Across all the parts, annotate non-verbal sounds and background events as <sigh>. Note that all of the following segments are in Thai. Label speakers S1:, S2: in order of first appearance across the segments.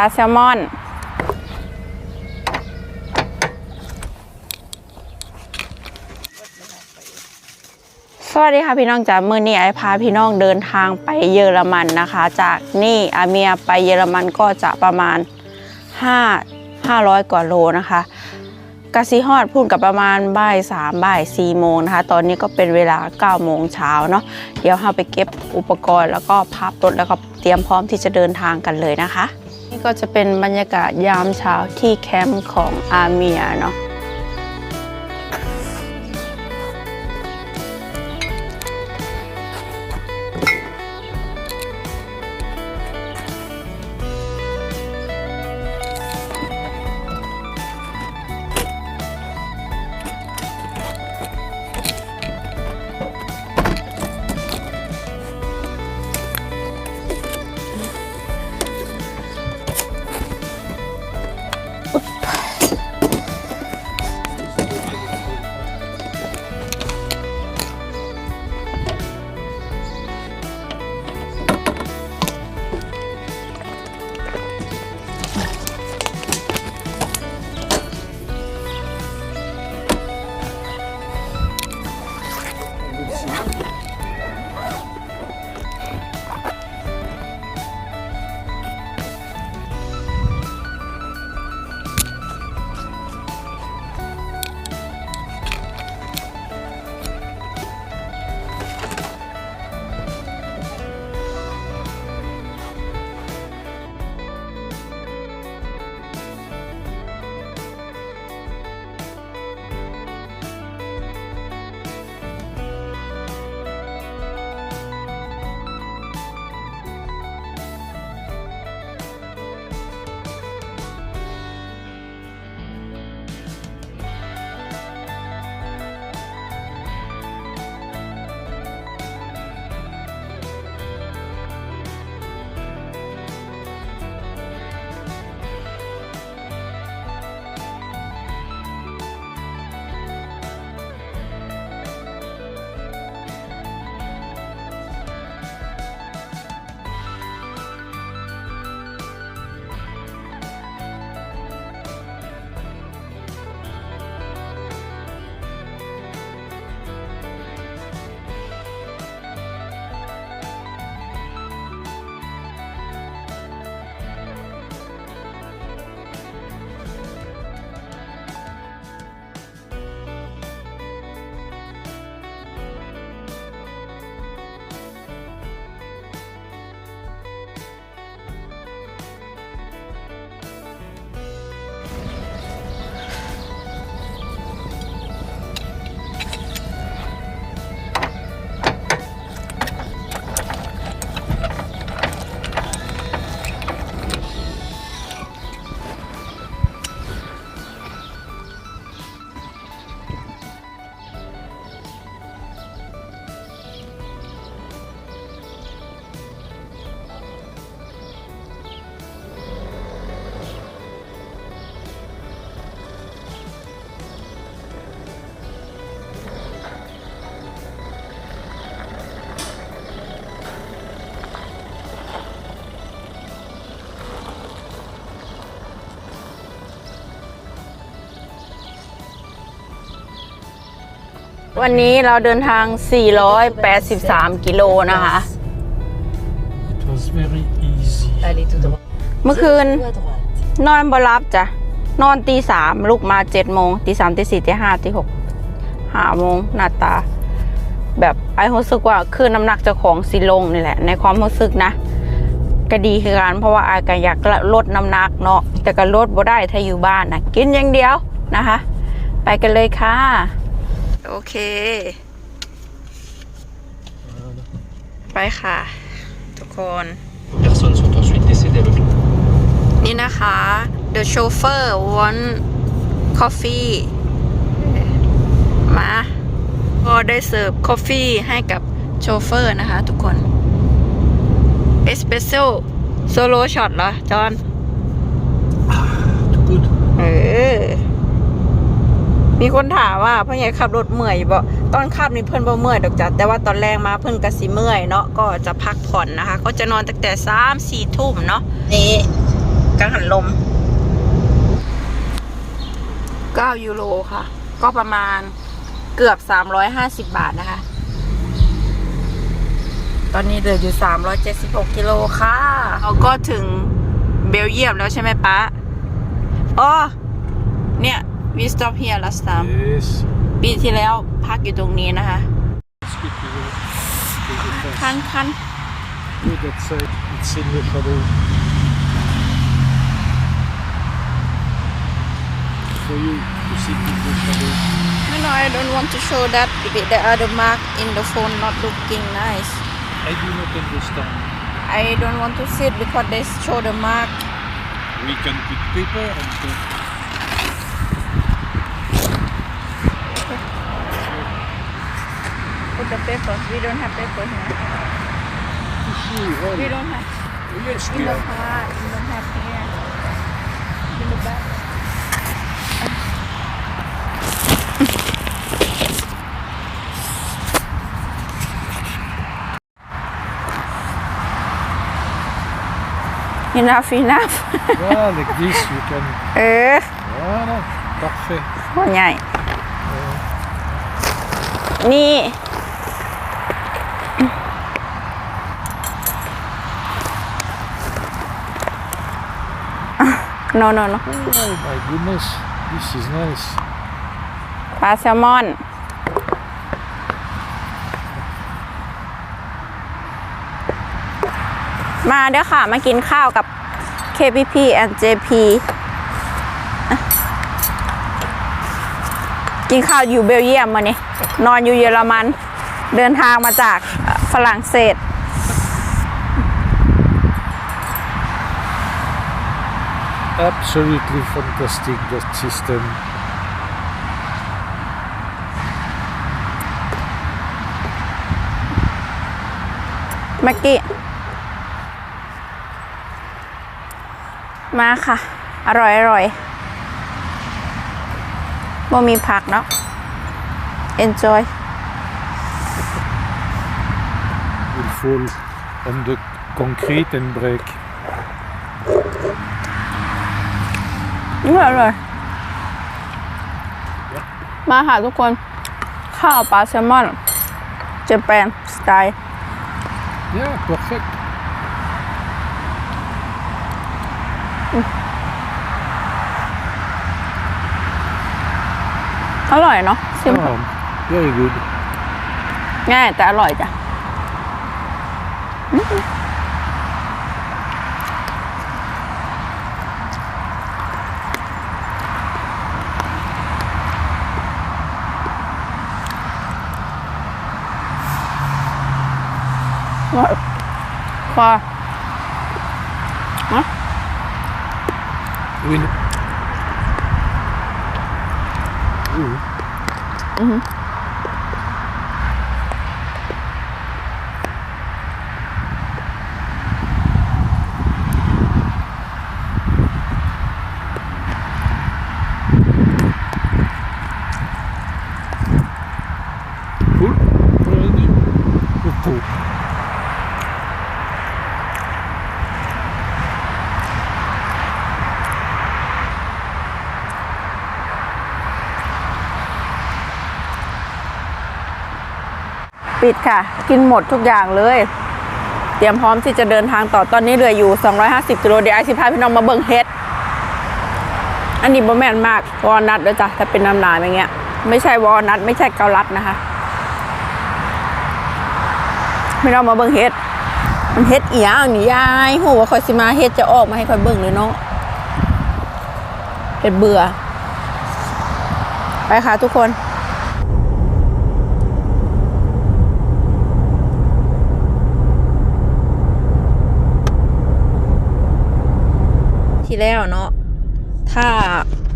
S1: ลาแซลมอน สวัสดีค่ะพี่น้องจ๋ามือนี้ไอพาพี่น้องเดินทางไปเยอรมันนะคะ จากนี่อาเมียไปเยอรมันก็จะประมาณ 5 500 กว่าโลนะคะกะซีฮอดพูดกับประมาณบ่ายสามบ่ายสี่โมงนะคะ ตอนนี้ก็เป็นเวลา9โมงเช้าเนาะเดี๋ยวเราไปเก็บอุปกรณ์แล้วก็พับรถแล้วก็เตรียมพร้อมที่จะเดินทางกันเลยนะคะ นี่ก็จะเป็นบรรยากาศยามเช้าที่แคมป์ของอาเมียเนาะ วันนี้เราเดินทาง 483 กิโลนะคะ
S2: It was very easy.
S3: Allez tout droit.
S1: เมื่อคืน
S3: Ou à droite.
S1: นอนบรับจ้ะ นอนตีสามลุกมาเจ็ดโมงตีสามตีสี่ตีห้าตีหกห้าโมงหน้าตา แบบไอ้รู้สึกว่าคือน้ำหนักเจ้าของสิลงนี่แหละ ในความรู้สึกนะก็ดีคือกันเพราะว่าอายก็อยากลดน้ำหนักเนาะแต่ก็ลดบ่ได้ถ้าอยู่บ้านนะกินอย่างเดียวนะคะ ไปกันเลยค่ะ โอเค ไปค่ะ ทุกคน
S2: Personnes sont ensuite décédées avec le
S1: นี่นะคะ The chauffeur want coffee มา ก็ได้เสิร์ฟกาแฟให้กับโชเฟอร์นะคะ ทุกคน เอสเปรสโซ่โซโลช็อตเหรอ จอน
S2: Tout good.
S1: เออ มีคนถามว่าพ่อใหญ่ขับรถเมื่อยบ่ตอนขับนี่เพิ่อนบ่เมื่อยดอกจ้ะแต่ว่าตอนแรกมาเพิ่อนก็สิเมื่อยเนาะก็จะพักผ่อนนะคะ ก็จะนอนตั้งแต่สามสี่ทุ่มเนาะนี่กังหันลม9ยูโรค่ะ ก็ประมาณเกือบ350บาทนะคะ ตอนนี้เหลืออยู่376กิโลค่ะเราก็ถึงเบลเยียมแล้วใช่ไหมป๊าอ๋อเนี่ย we stop here last time
S2: Yes.
S1: ปีที่แล้วพักอยู่ตรงนี้นะคะ
S2: Speak to the, to the first.
S1: คันคัน
S2: Go that side. It's in the shadow. For you to sit in the shadow.
S1: No, no, I don't want to show that because the other mark in the phone not looking nice.
S2: I do not understand.
S1: I don't want to sit because they show the mark.
S2: We can put paper and put
S1: put the. We don't have paper here. We don't have.
S2: Yes, we
S1: don't
S2: have.
S1: We don't have here. In the back. <laughs> Enough, enough.
S2: well, like this you can... <laughs>
S1: Euh.
S2: Voilà, parfait.
S1: Oh, yeah. euh. Nee. No no no
S2: Oh my goodness, this is nice.
S1: ปลาแซลมอน มาเด้อค่ะ มากินข้าวกับ KPP and JP อะกินข้าวอยู่เบลเยียมมานี่นอนอยู่เยอรมัน เดินทางมาจากเอ่อฝรั่งเศส
S2: Absolutely fantastic that system.
S1: เมื่อกี้ มาค่ะ อร่อยอร่อยบ่มีผักเนาะ enjoy
S2: Will fall on the concrete and break.
S1: อร่อยอร่อยมาค่ะทุกคน ข้าวปลาแซลมอนเจแปนสไตล์
S2: Yeah, perfect.
S1: อร่อยเนาะซิม
S2: Oh, very good.
S1: ง่ายแต่อร่อยจ้ะอื มอร่อยพอ
S2: Win. Ooh. ปุ๊บอะไรนี่ปุ๊บปุ๊บ
S1: ปิดค่ะ กินหมดทุกอย่างเลย เตรียมพร้อมที่จะเดินทางต่อตอนนี้เหลืออยู่ 250กิโลเดี๋ยวไอซิพาพี่น้องมาเบิ่งเฮ็ด อันนี้บะแมนมากวอลนัทด้วยจ้ะแต่เป็นน้ำหนาอย่างเงี้ย ไม่ใช่วอลนัทไม่ใช่เกาลัดนะคะพี่น้องมาเบิ่งเฮ็ด มันเฮ็ดเอียงนี่ยายโหว่าคอยสิมาเฮ็ดจะออกมาให้คอยเบิ่งเลยเนาะเฮ็ดเบื่อไปค่ะทุกคน ที่แล้วเนาะถ้า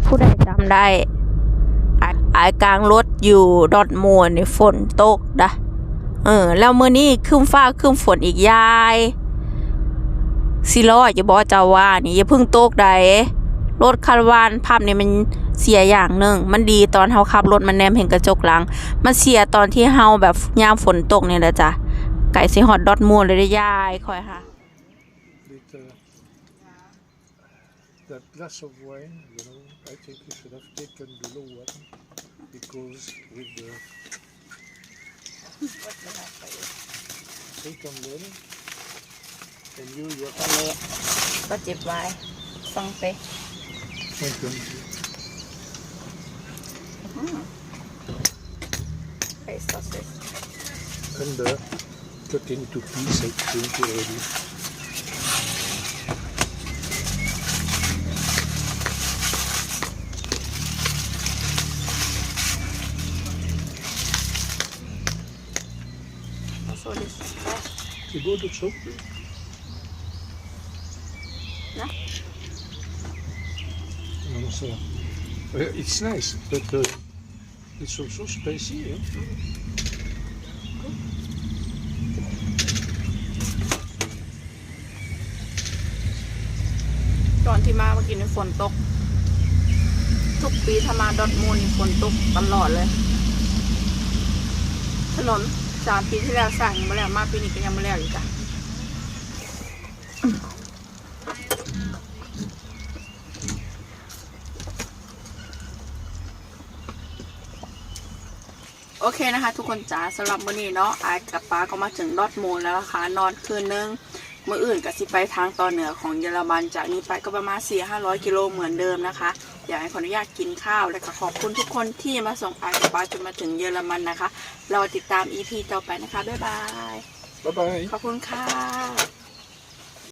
S1: ผู้ใดจำได้อายอากลางรถอยู่ดอดมูลในฝนตกนะเออ แล้วเมื้อนี้ครึ้มฟ้าครึ้มฝนอีกยายสิรออย่าบอกเจ้าว่านี่อย่าเพิ่งตกใดรถคารวานภาพนี่มันเสียอย่างหนึ่ง มันดีตอนเฮาขับรถมันแนมเห็นกระจกหลัง มันเสียตอนที่เฮาแบบยามฝนตกนี่แหละจ้ะไก่สิฮอดดอดมูลเลยได้ยายคอยค่ะ
S2: that glass of wine, you know, I think you should have taken below one because with the take on them and you you have
S1: เละก็เจ็บไว้ฟังไป
S2: Thank you.
S1: ไปซอสเซส
S2: and uh, cut into pieces, I think already.
S1: โซดิส
S2: You go to shop?
S1: No.
S2: No, so uh, it's nice, but uh, it's also spicy. Eh?
S1: ตอนที่มาเมื่อกี้นี่ฝนตก ทุกปีถ้ามาดอทมูลนี่ฝนตกตลอดเลย ถนน สามปีที่แล้วสร้างยังไม่แล้วมาปีนี้ก็ยังไม่แล้วอยู่จ้ะโอเคนะคะ ทุกคนจ๋าสำหรับมื้อนี้เนาะไอายกับป้าก็มาถึงดอทมูลแล้วนะคะ นอนคืนนึงมื่ออื่นก็สิไปทางตอนเหนือของเยอรมันจากนี้ไปก็ประมาณ4 5 0 0กิโลเหมือนเดิมนะคะ อยากให้ขออนุญาตกินข้าว และก็ขอบคุณทุกคนที่มาส่งอายกับป้าจนมาถึงเยอรมันนะคะเราติดตาม EP ต่อไปนะคะ บ๊ายบาย
S2: Bye bye.
S1: ขอบคุณค่ะ